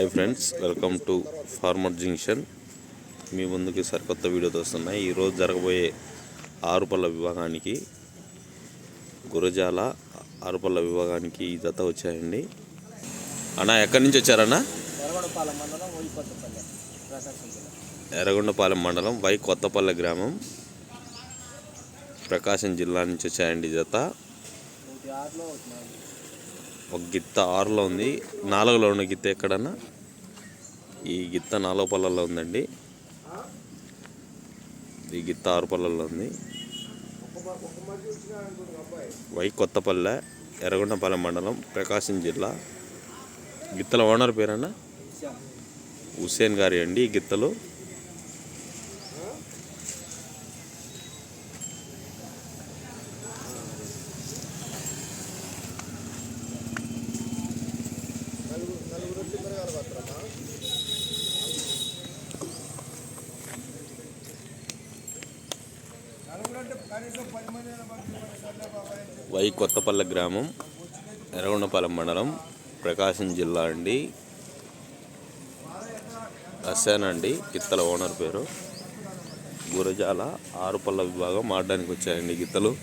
Hi friends welcome to farmer junction. మీ ముందుకి సరికొత్త వీడియోతో వస్తున్నాయి. ఈరోజు జరగబోయే ఆరుపల్ల విభాగానికి గురజాల ఆరుపల్ల విభాగానికి ఈ జత వచ్చాయండి. అన్న ఎక్కడి నుంచి వచ్చారన్నా? ఎర్రగొండపాలెం మండలం వై కొత్తపల్లె గ్రామం. ప్రకాశం జిల్లా నుంచి వచ్చాయండి ఈ జత ఒకటి ఆరులో ఒకటి నాలుగు ఒక గిత్త ఆరులో ఉంది. నాలుగులో ఉన్న గిత్త ఎక్కడన్నా? ఈ గిత్త నాలుగు పళ్ళల్లో ఉందండి. ఈ గిత్త ఆరు పళ్ళల్లో ఉంది. వై కొత్తపల్లె ఎర్రగొండపాలెం మండలం ప్రకాశం జిల్లా. గిత్తల ఓనర్ పేరన్నా? హుసేన్ గారి అండి ఈ గిత్తలు. వై కొత్తపల్లె గ్రామం ఎరగొండపాలెం మండలం ప్రకాశం జిల్లా అండి. అస్సానండి గిత్తల ఓనర్ పేరు. గురజాల ఆరుపల్ల విభాగం ఆడడానికి వచ్చాయండి గిత్తలు.